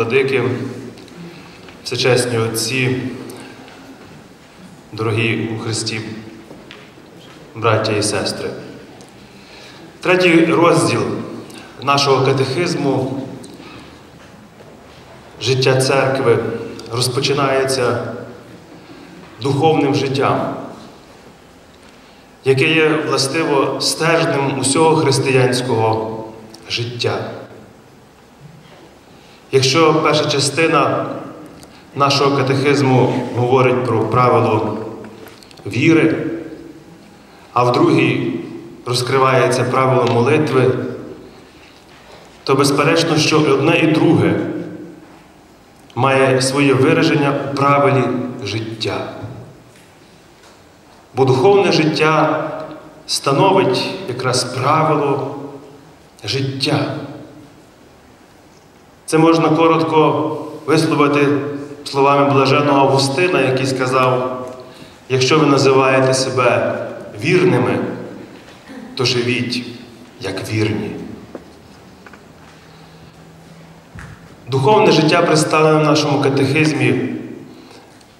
владики, всечесні отці, дорогі у Христі, браття і сестри. Третій розділ нашого катехизму життя церкви розпочинається духовним життям, яке є властиво стержнем усього християнського життя. Якщо перша частина нашого катехизму говорить про правило віри, а в другій розкривається правило молитви, то безперечно, що одне і друге має своє вираження у правилі життя. Бо духовне життя становить якраз правило життя. Це можна коротко висловити словами блаженого Августина, який сказав: якщо ви називаєте себе вірними, то живіть як вірні. Духовне життя представлене в нашому катехизмі,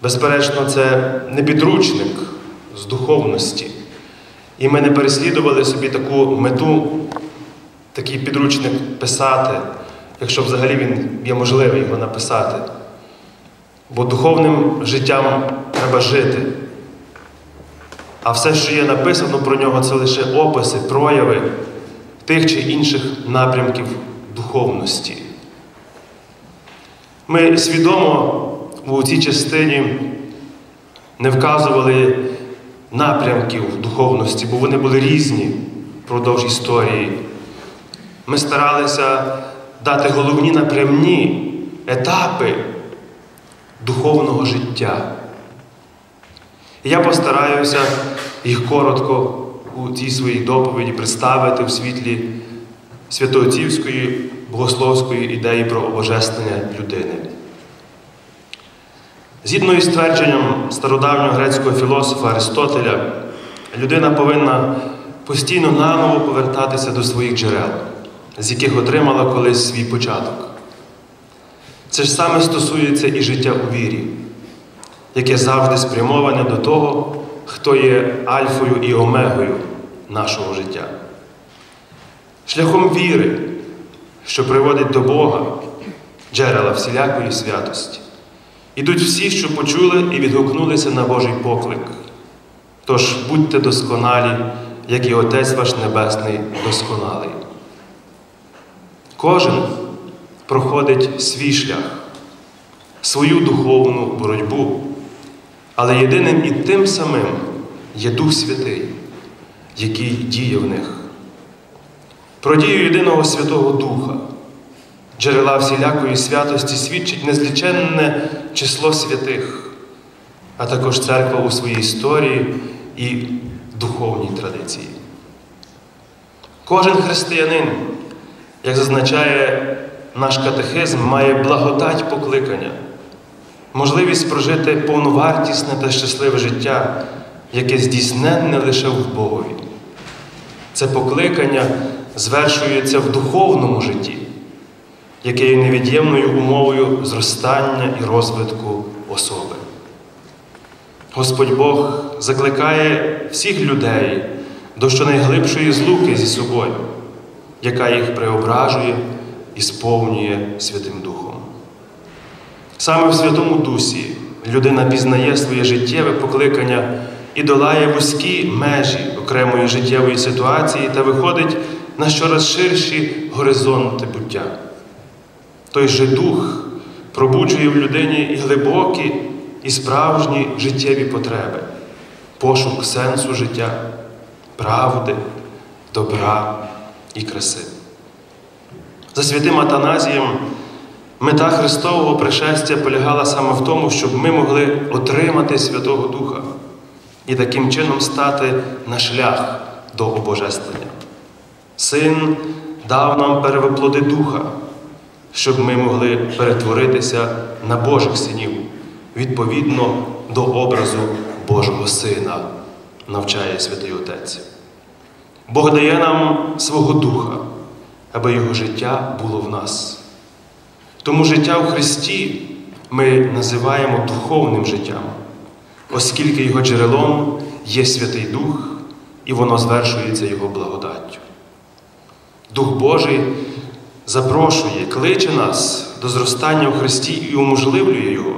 безперечно, це не підручник з духовності. І ми не переслідували собі таку мету, такий підручник писати, якщо взагалі він є можливий його написати. Бо духовним життям треба жити. А все, що є написано про нього, це лише описи, прояви тих чи інших напрямків духовності. Ми свідомо у цій частині не вказували напрямків духовності, бо вони були різні впродовж історії. Ми старалися дати головні напрямні етапи духовного життя. І я постараюся їх коротко у цій своїй доповіді представити в світлі святоотцівської богословської ідеї про обожествлення людини. Згідно із твердженням стародавнього грецького філософа Аристотеля, людина повинна постійно наново повертатися до своїх джерел, з яких отримала колись свій початок. Це ж саме стосується і життя у вірі, яке завжди спрямоване до того, хто є альфою і омегою нашого життя. Шляхом віри, що приводить до Бога, джерела всілякої святості. Ідуть всі, що почули і відгукнулися на Божий поклик. Тож будьте досконалі, як і Отець ваш Небесний досконалий. Кожен проходить свій шлях, свою духовну боротьбу, але єдиним і тим самим є Дух Святий, який діє в них. Про дію єдиного Святого Духа, джерела всілякої святості свідчить незліченне число святих, а також церква у своїй історії і духовній традиції. Кожен християнин, як зазначає наш катехизм, має благодать покликання, можливість прожити повновартісне та щасливе життя, яке здійсненне лише в Богові. Це покликання звершується в духовному житті, яке є невід'ємною умовою зростання і розвитку особи. Господь Бог закликає всіх людей до щонайглибшої злуки зі собою, яка їх преображує і сповнює Святим Духом. Саме в Святому Дусі людина пізнає своє життєве покликання і долає вузькі межі окремої життєвої ситуації та виходить на щораз ширші горизонти буття. Той же дух пробуджує в людині і глибокі, і справжні життєві потреби, пошук сенсу життя, правди, добра і краси. За святим Атаназієм мета Христового пришестя полягала саме в тому, щоб ми могли отримати Святого Духа і таким чином стати на шлях до обожествлення. Син дав нам перевоплоди Духа, щоб ми могли перетворитися на Божих синів відповідно до образу Божого Сина, навчає Святий Отець. Бог дає нам свого Духа, аби Його життя було в нас. Тому життя у Христі ми називаємо духовним життям, оскільки його джерелом є Святий Дух, і воно звершується Його благодаттю. Дух Божий запрошує, кличе нас до зростання у Христі і уможливлює Його.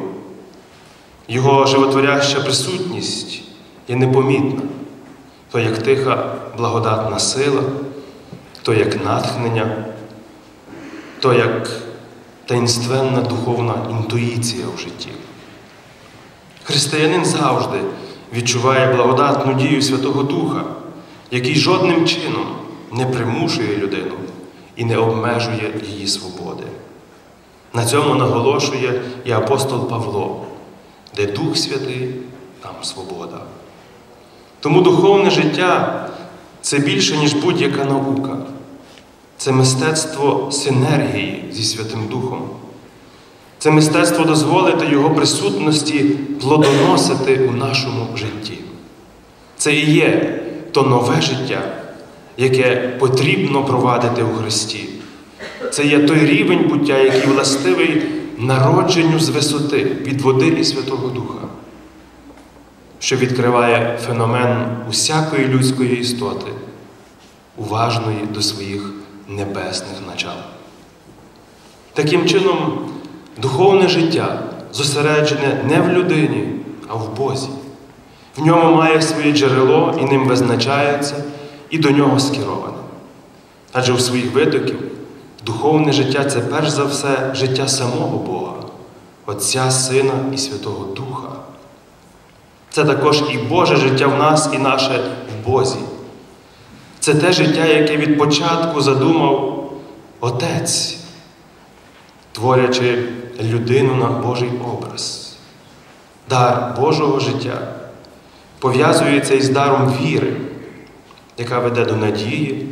Його животворяща присутність є непомітна, то як тиха благодатна сила, то як натхнення, то як таїнственна духовна інтуїція в житті. Християнин завжди відчуває благодатну дію Святого Духа, який жодним чином не примушує людину і не обмежує її свободи. На цьому наголошує і апостол Павло, де Дух Святий, там свобода. Тому духовне життя це більше, ніж будь-яка наука. Це мистецтво синергії зі Святим Духом. Це мистецтво дозволити Його присутності плодоносити у нашому житті. Це і є то нове життя, яке потрібно провадити у Христі. Це є той рівень буття, який властивий народженню з висоти від води і Святого Духа, що відкриває феномен усякої людської істоти, уважної до своїх небесних начал. Таким чином, духовне життя зосереджене не в людині, а в Бозі. В ньому має своє джерело і ним визначається, і до нього скероване. Адже у своїх витоків духовне життя це перш за все життя самого Бога, Отця Сина і Святого Духа. Це також і Боже життя в нас, і наше в Бозі. Це те життя, яке від початку задумав Отець, творячи людину на Божий образ. Дар Божого життя пов'язується із даром віри, яка веде до надії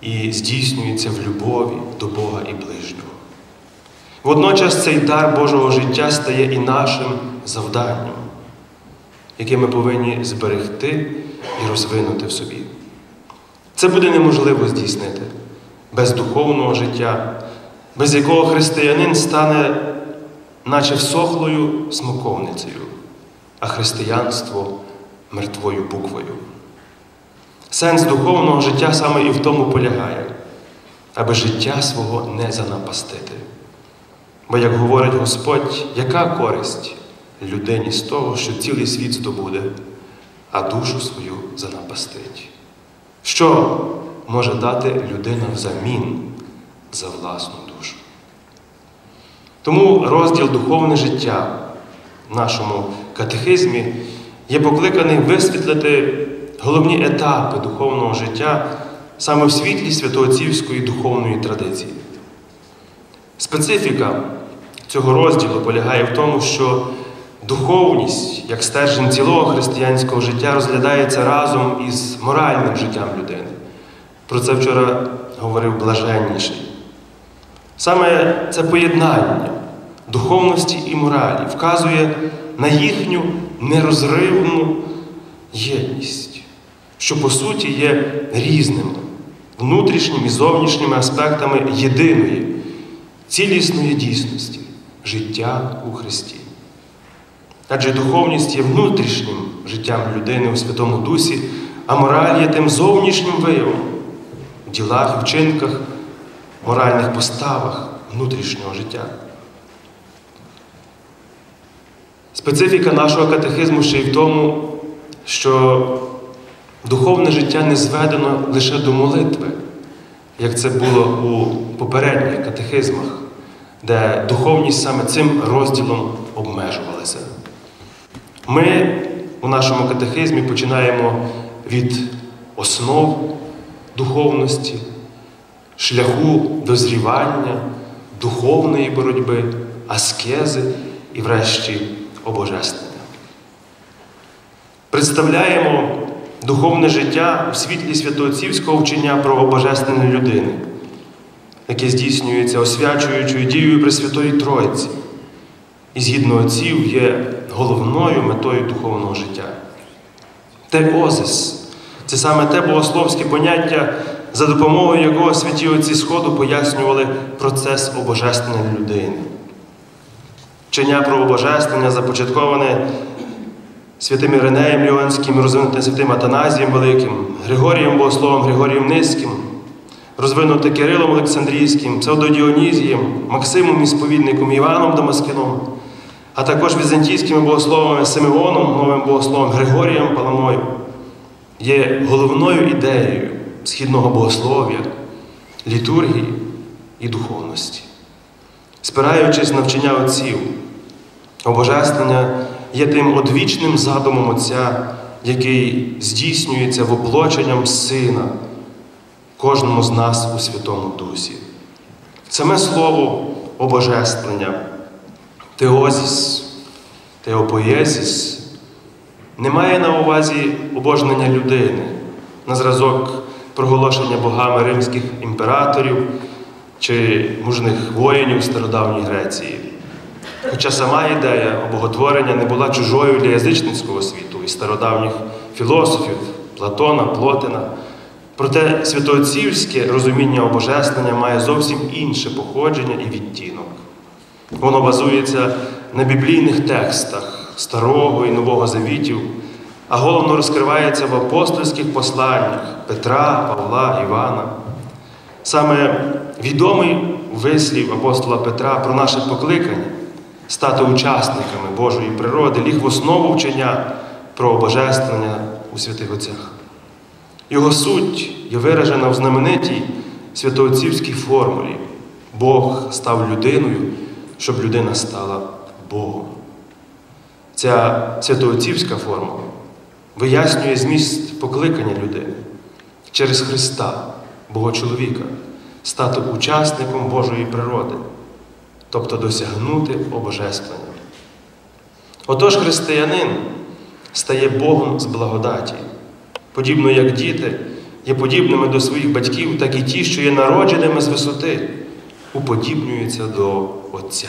і здійснюється в любові до Бога і ближнього. Водночас цей дар Божого життя стає і нашим завданням, яке ми повинні зберегти і розвинути в собі. Це буде неможливо здійснити без духовного життя, без якого християнин стане, наче всохлою смоковницею, а християнство мертвою буквою. Сенс духовного життя саме і в тому полягає, аби життя свого не занапастити. Бо, як говорить Господь, яка користь людині з того, що цілий світ здобуде, а душу свою занапастить? Що може дати людина взамін за власну душу? Тому розділ духовне життя в нашому катехизмі є покликаний висвітлити головні етапи духовного життя саме в світлі святоотцівської духовної традиції. Специфіка цього розділу полягає в тому, що духовність, як стержень цілого християнського життя, розглядається разом із моральним життям людини. Про це вчора говорив блаженніший. Саме це поєднання духовності і моралі вказує на їхню нерозривну єдність, що по суті є різними внутрішніми і зовнішніми аспектами єдиної, цілісної дійсності життя у Христі. Адже духовність є внутрішнім життям людини у Святому Дусі, а мораль є тим зовнішнім виявом в ділах вчинках, моральних поставах внутрішнього життя. Специфіка нашого катехизму ще й в тому, що духовне життя не зведено лише до молитви, як це було у попередніх катехизмах, де духовність саме цим розділом обмежувалася. Ми у нашому катехизмі починаємо від основ духовності, шляху дозрівання, духовної боротьби, аскези і, врешті, обожествлення. Представляємо духовне життя у світлі святоотцівського вчення про обожественне людини, яке здійснюється освячуючою дією Пресвятої Тройці, і згідно отців є головною метою духовного життя. Теозис це саме те богословське поняття, за допомогою якого святі отці Сходу пояснювали процес обожествлення людини. Вчення про обожествлення започатковане святим Іринеєм Ліонським, розвинуте святим Атаназієм Великим, Григорієм Богословом, Григорієм Низьким, розвинуте Кирилом Олександрійським, Псевдодіонізієм, Максимом Ісповідником, Іваном Дамаскином, а також візантійськими богословами Симеоном, новим богословом Григорієм Паламою, є головною ідеєю східного богослов'я, літургії і духовності. Спираючись на вчення отців, обожествлення є тим одвічним задумом Отця, який здійснюється воплоченням Сина кожному з нас у Святому Дусі. Саме слово обожествлення, теозіс, теопоєзіс не має на увазі обожнення людини на зразок проголошення богами римських імператорів чи мужних воїнів стародавньої Греції. Хоча сама ідея обоготворення не була чужою для язичницького світу і стародавніх філософів Платона, Плотина. Проте святоотцівське розуміння обожествлення має зовсім інше походження і відтінок. Воно базується на біблійних текстах Старого і Нового Завітів, а головно розкривається в апостольських посланнях Петра, Павла, Івана. Саме відомий вислів апостола Петра про наше покликання стати учасниками Божої природи ліг в основу вчення про обожествлення у святих Отцях. Його суть є виражена в знаменитій святоотцівській формулі. Бог став людиною, щоб людина стала Богом. Ця святоотцівська формула вияснює зміст покликання людини через Христа, Бога чоловіка, стати учасником Божої природи, тобто досягнути обожествлення. Отож, християнин стає Богом з благодаті, подібно як діти є подібними до своїх батьків, так і ті, що є народженими з висоти, уподібнюються до Отця.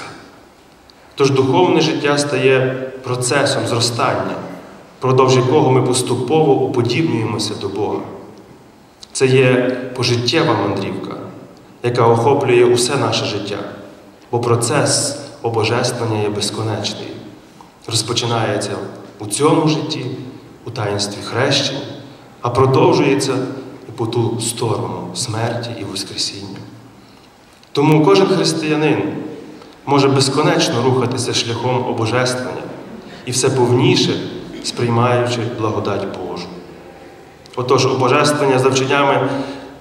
Тож духовне життя стає процесом зростання, впродовж якого ми поступово уподібнюємося до Бога. Це є пожиттєва мандрівка, яка охоплює усе наше життя, бо процес обожествлення є безконечний. Розпочинається у цьому житті, у таїнстві хрещення, а продовжується і по ту сторону смерті і Воскресіння. Тому кожен християнин може безконечно рухатися шляхом обожествлення і все повніше сприймаючи благодать Божу. Отож, обожествлення за вченнями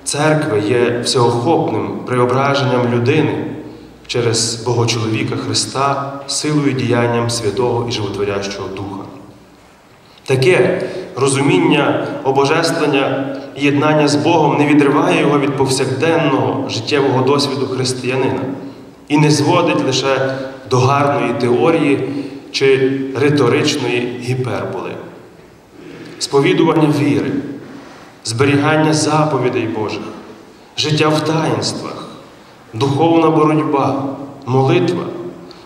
церкви є всеохопним преображенням людини через Богочоловіка Христа силою діянням Святого і Животворящого Духа. Таке розуміння обожествлення і єднання з Богом не відриває його від повсякденного життєвого досвіду християнина і не зводить лише до гарної теорії чи риторичної гіперболи. Сповідування віри, зберігання заповідей Божих, життя в таїнствах, духовна боротьба, молитва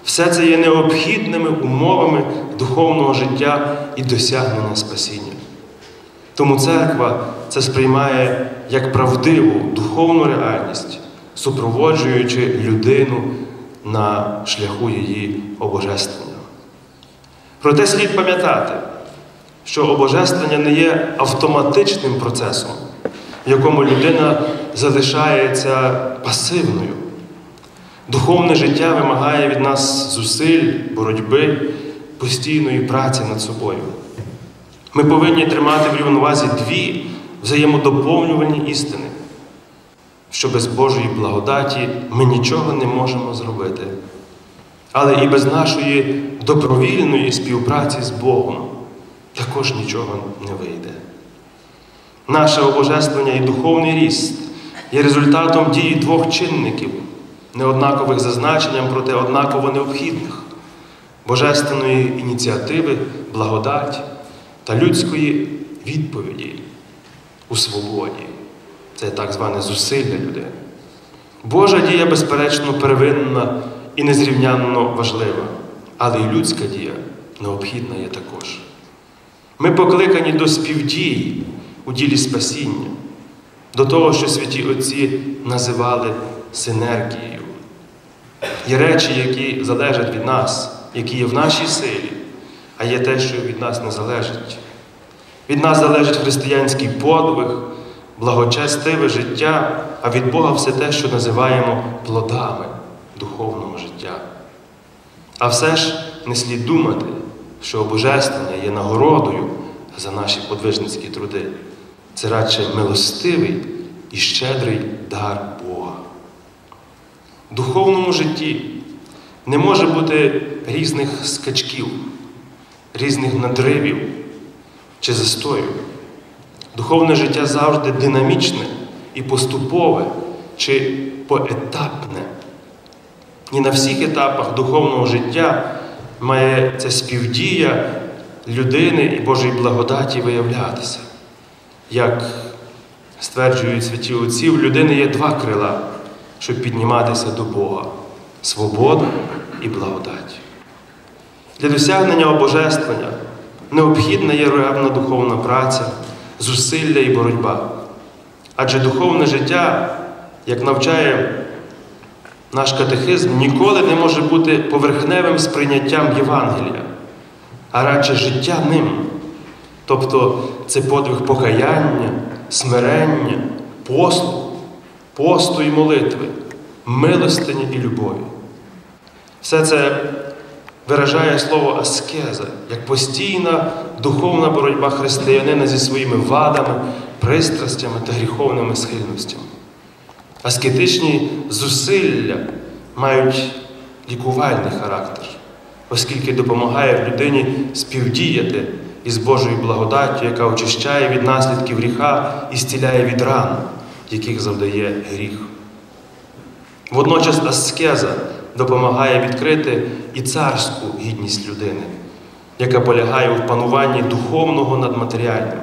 все це є необхідними умовами духовного життя і досягнення спасіння. Тому церква це сприймає як правдиву духовну реальність, супроводжуючи людину на шляху її обожествлення. Проте слід пам'ятати, що обожествлення не є автоматичним процесом, в якому людина залишається пасивною. Духовне життя вимагає від нас зусиль, боротьби, постійної праці над собою. Ми повинні тримати в рівновазі дві взаємодоповнювальні істини, що без Божої благодаті ми нічого не можемо зробити. Але і без нашої добровільної співпраці з Богом також нічого не вийде. Наше обожествлення і духовний ріст є результатом дії двох чинників, неоднакових за значенням, проте однаково необхідних божественної ініціативи, благодаті та людської відповіді у свободі. Це так зване зусилля людини. Божа дія, безперечно, первинна і незрівнянно важлива, але й людська дія необхідна є також. Ми покликані до співдії у ділі спасіння, до того, що святі Отці називали синергією. Є речі, які залежать від нас, які є в нашій силі, а є те, що від нас не залежить. Від нас залежить християнський подвиг, благочестиве життя, а від Бога все те, що називаємо плодами духовного життя. А все ж не слід думати, що обожествлення є нагородою за наші подвижницькі труди. Це радше милостивий і щедрий дар Бога. В духовному житті не може бути різних скачків, різних надривів чи застою. Духовне життя завжди динамічне і поступове чи поетапне. І на всіх етапах духовного життя має ця співдія людини і Божої благодаті виявлятися. Як стверджують святі отці, в людини є два крила, щоб підніматися до Бога свобода і благодать. Для досягнення обожествлення необхідна є ревна духовна праця, зусилля і боротьба. Адже духовне життя, як навчає наш катехизм, ніколи не може бути поверхневим сприйняттям Євангелія, а радше життя ним. Тобто це подвиг покаяння, смирення, посту, посту і молитви, милостині і любові. Все це виражає слово аскеза як постійна духовна боротьба християнина зі своїми вадами, пристрастями та гріховними схильностями. Аскетичні зусилля мають лікувальний характер, оскільки допомагає людині співдіяти із Божою благодаттю, яка очищає від наслідків гріха і стіляє від ран, яких завдає гріх. Водночас аскеза допомагає відкрити і царську гідність людини, яка полягає у пануванні духовного над матеріальним,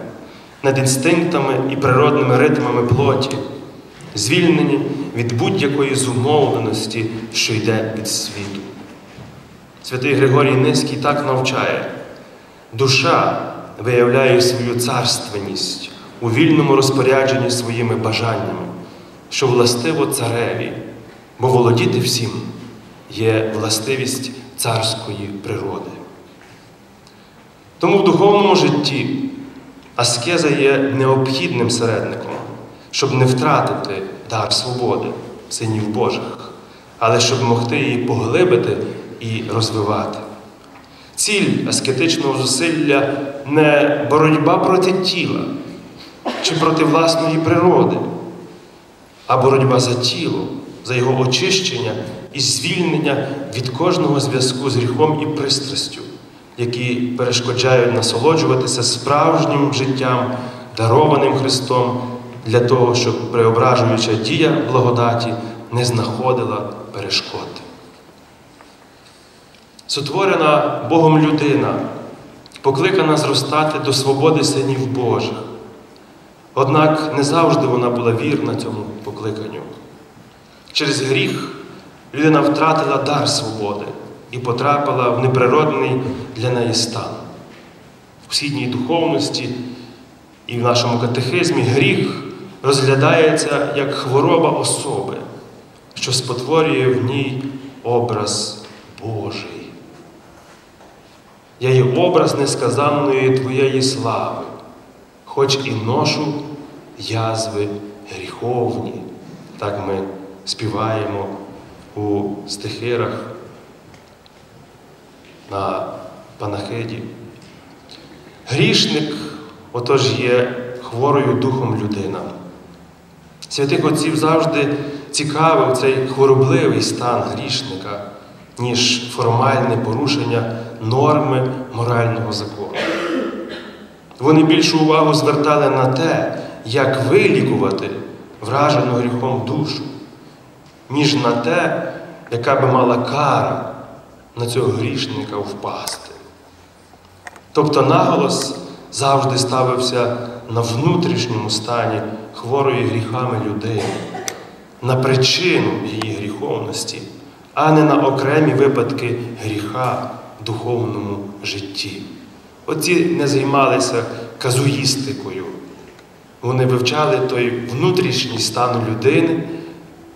над інстинктами і природними ритмами плоті, звільнені від будь-якої зумовленості, що йде від світу. Святий Григорій Низький так навчає. Душа виявляє свою царственність у вільному розпорядженні своїми бажаннями, що властиво цареві, бо володіти всім є властивість царської природи. Тому в духовному житті аскеза є необхідним середником, щоб не втратити дар свободи, синів Божих, але щоб могти її поглибити і розвивати. Ціль аскетичного зусилля не боротьба проти тіла чи проти власної природи, а боротьба за тіло, за його очищення і звільнення від кожного зв'язку з гріхом і пристрастю, які перешкоджають насолоджуватися справжнім життям, дарованим Христом, для того, щоб преображуюча дія благодаті не знаходила перешкод. Сотворена Богом людина, покликана зростати до свободи синів Божих. Однак не завжди вона була вірна цьому покликанню. Через гріх людина втратила дар свободи і потрапила в неприродний для неї стан. В східній духовності і в нашому катехизмі гріх розглядається як хвороба особи, що спотворює в ній образ Божий. Я є образ несказанної Твоєї слави, хоч і ношу язви гріховні. Так ми співаємо у стихирах на панахиді. Грішник отож є хворою духом людина. Святих отців завжди цікавив цей хворобливий стан грішника, ніж формальне порушення норми морального закону. Вони більшу увагу звертали на те, як вилікувати вражену гріхом душу, ніж на те, яка би мала кара на цього грішника впасти. Тобто наголос завжди ставився на внутрішньому стані хворої гріхами людини, на причину її гріховності, а не на окремі випадки гріха в духовному житті. Оці не займалися казуїстикою. вони вивчали той внутрішній стан людини,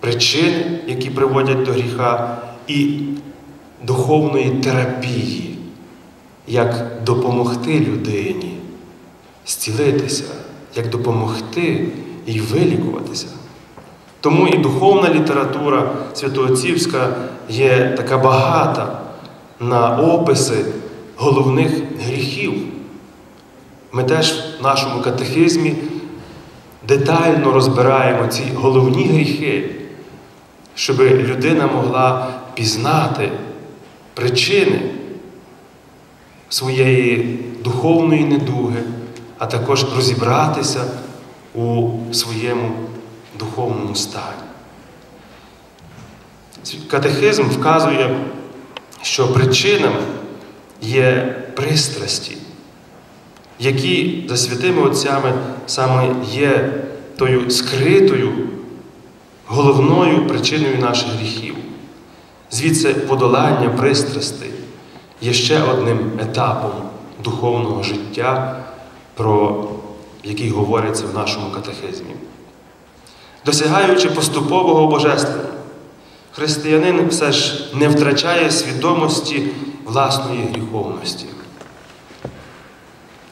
причини, які приводять до гріха, і духовної терапії, як допомогти людині зцілитися, як допомогти їй вилікуватися. Тому і духовна література святоотцівська є така багата на описи головних гріхів. Ми теж в нашому катехизмі детально розбираємо ці головні гріхи, щоб людина могла пізнати причини своєї духовної недуги, а також розібратися у своєму духовному стані. Катехизм вказує, що причинами є пристрасті, які за святими отцями саме є тою скритою, головною причиною наших гріхів. Звідси подолання пристрастей є ще одним етапом духовного життя, про який говориться в нашому катехизмі. Досягаючи поступового божественного, християнин все ж не втрачає свідомості власної гріховності.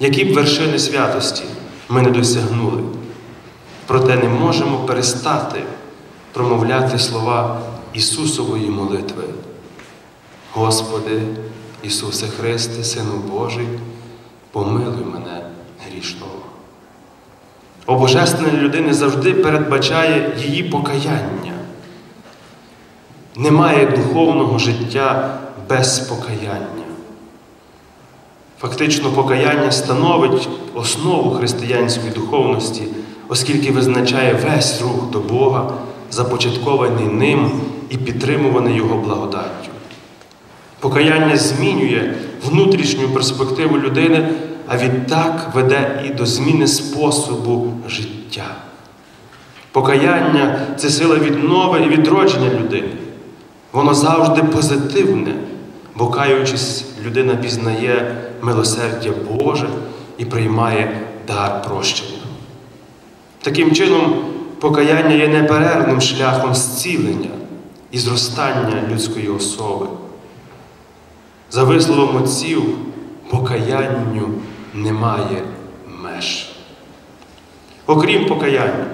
Які б вершини святості ми не досягнули, проте не можемо перестати промовляти слова Ісусової молитви. Господи, Ісусе Христе, Сину Божий, помилуй мене грішного. О Божественної людини завжди передбачає її покаяння. Немає духовного життя без покаяння. Фактично, покаяння становить основу християнської духовності, оскільки визначає весь рух до Бога, започаткований ним і підтримуваний Його благодаттю. Покаяння змінює внутрішню перспективу людини, а відтак веде і до зміни способу життя. Покаяння це сила віднови і відродження людини. Воно завжди позитивне, бо каючись, людина пізнає милосердя Боже і приймає дар прощення. Таким чином, покаяння є неперервним шляхом зцілення і зростання людської особи. За висловом отців, покаянню немає меж. Окрім покаяння,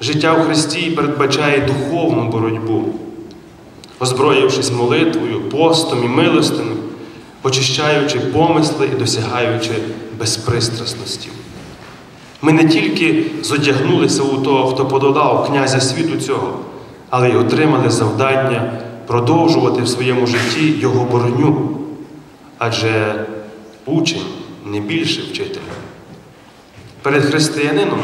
життя у Христі передбачає духовну боротьбу, озброївшись молитвою, постом і милостиною, очищаючи помисли і досягаючи безпристрасності. Ми не тільки зодягнулися у того, хто подолав князя світу цього, але й отримали завдання продовжувати в своєму житті його бороню, адже учень не більше вчителя. Перед християнином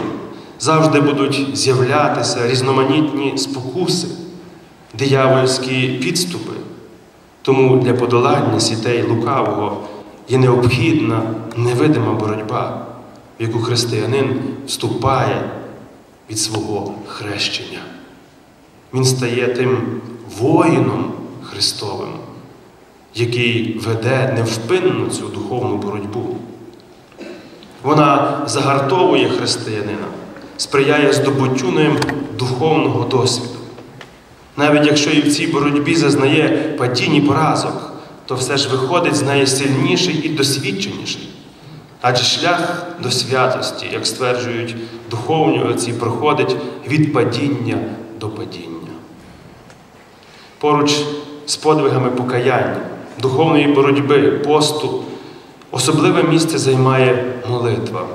завжди будуть з'являтися різноманітні спокуси, диявольські підступи. Тому для подолання сітей лукавого є необхідна невидима боротьба, в яку християнин вступає від свого хрещення. Він стає тим воїном Христовим, який веде невпинну цю духовну боротьбу. Вона загартовує християнина, сприяє здобуттю ним духовного досвіду. Навіть якщо і в цій боротьбі зазнає падінь і поразок, то все ж виходить з неї сильніший і досвідченіший. Адже шлях до святості, як стверджують духовні отці, проходить від падіння до падіння. Поруч з подвигами покаяння, духовної боротьби, посту, особливе місце займає молитва,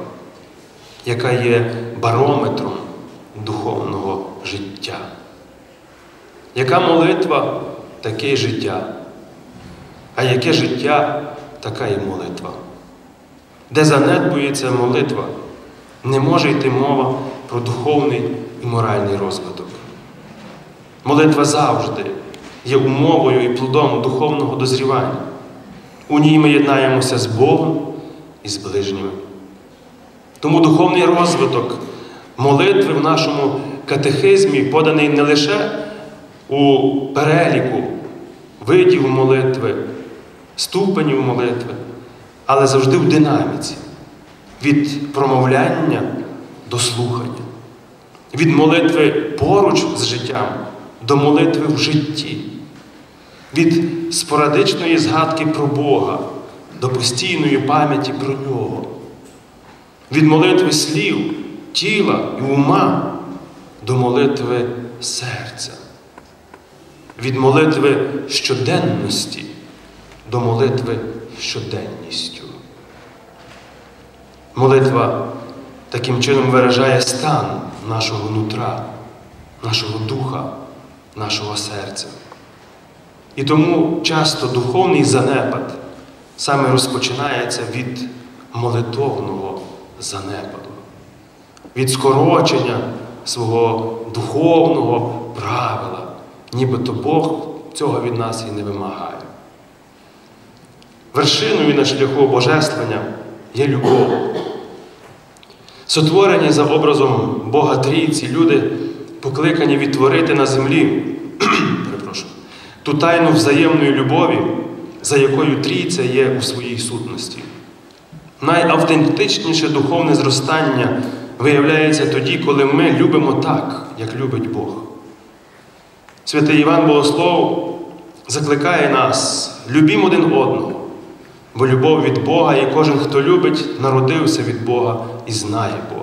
яка є барометром духовного життя. Яка молитва, таке й життя. А яке життя, така і молитва. Де занедбується молитва, не може йти мова про духовний і моральний розвиток. Молитва завжди є умовою і плодом духовного дозрівання. У ній ми єднаємося з Богом і з ближніми. Тому духовний розвиток молитви в нашому катехизмі поданий не лише у переліку видів молитви, ступенів молитви, але завжди в динаміці від промовляння до слухання, від молитви поруч з життям до молитви в житті, від спорадичної згадки про Бога до постійної пам'яті про Нього, від молитви слів, тіла і ума до молитви серця, від молитви щоденності до молитви щоденністю. Молитва таким чином виражає стан нашого нутра, нашого духа, нашого серця. І тому часто духовний занепад саме розпочинається від молитовного занепаду, від скорочення свого духовного правила, нібито Бог цього від нас і не вимагає. Вершиною на шляху божествення є любов. Сотворені за образом Бога Трійці, люди покликані відтворити на землі ту тайну взаємної любові, за якою Трійця є у своїй сутності. Найавтентичніше духовне зростання виявляється тоді, коли ми любимо так, як любить Бог. Святий Іван Богослов закликає нас, любімо один одного, бо любов від Бога і кожен, хто любить, народився від Бога і знає Бога.